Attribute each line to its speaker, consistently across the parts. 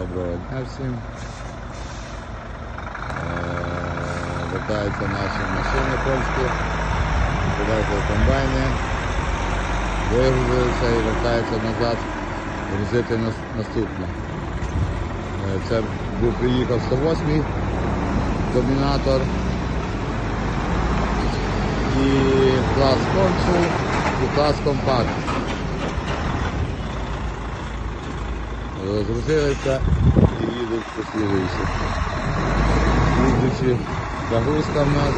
Speaker 1: Доброго дня всім. Е, Вертаються наші машини польські, привезли комбайни, вигрузилися і вертаються назад грузити наступне. Е, Це був приїхав 108-й домінатор і клас консул і клас компакт. Розгрузилися і їдуть по слідуючи. Слідуючи загрузка в нас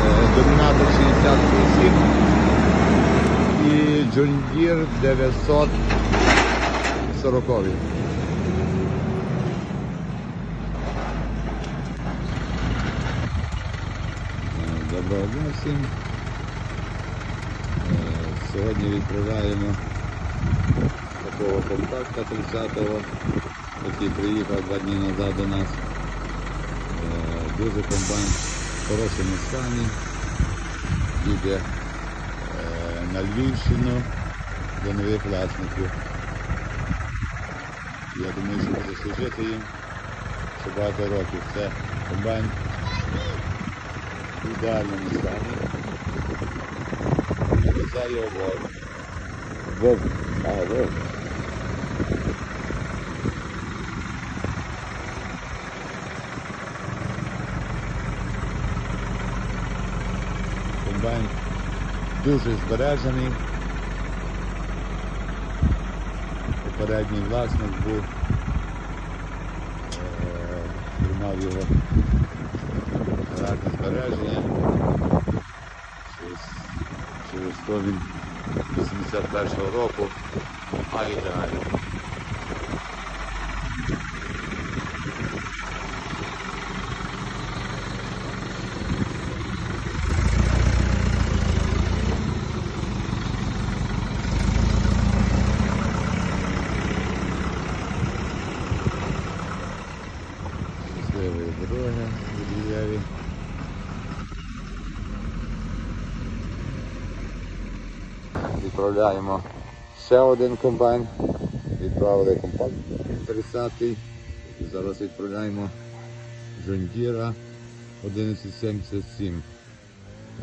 Speaker 1: е, домінатор 68 і Deere 940. Е, Доброго дня всім. Е, Сьогодні відправляємо такого контакта 30-го, який приїхав два дні назад до нас. Е, Дуже комбайн в хорошому стані. Їде е, на Львівщину до нових власників. Я думаю, що буде служити їм ще багато років. Це комбайн в ідеальному стані. Вовк. А, Вовк. Комбайн дуже збережений. Попередній власник був, е, тримав його гарне збереження. Через, через то він 81-го року, а ідеально. Відправляємо ще один комбайн. Відправили компакт 30-й. Зараз відправляємо Джондіра 1177.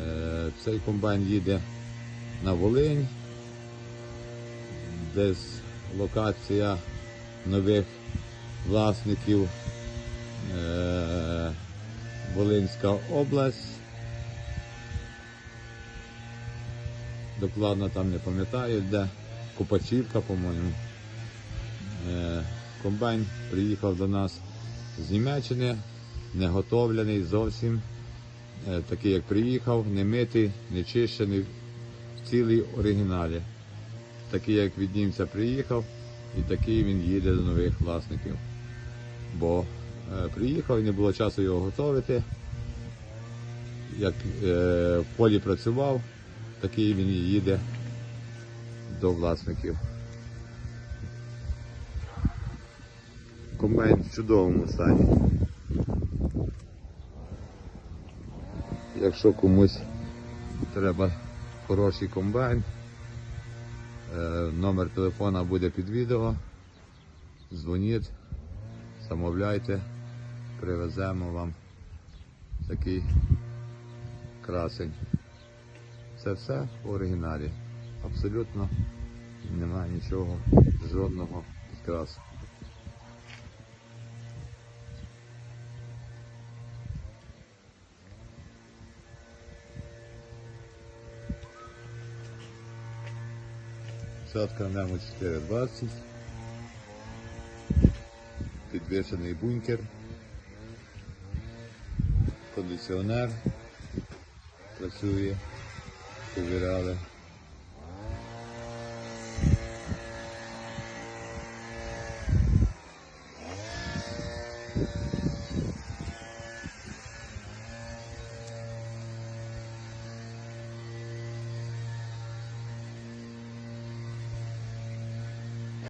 Speaker 1: Е, Цей комбайн їде на Волинь. Десь локація нових власників е, Волинська область. Докладно там не пам'ятаю, де Купачівка, по-моєму. Е, комбайн приїхав до нас з Німеччини, не готовлений зовсім. Е, такий як приїхав, не митий, не чищений, в цілій оригіналі. Такий як від німця приїхав, і такий він їде до нових власників. Бо е, приїхав і не було часу його готувати. Як в полі працював, такий він їде до власників. Комбайн в чудовому стані. Якщо комусь треба хороший комбайн, е, номер телефона буде під відео. Дзвоніть, замовляйте, привеземо вам такий красень. Це все в оригіналі. Абсолютно немає нічого, жодного підкрасу. Садка Немо 420. Підвішений бункер. Кондиціонер працює, Güzel abi.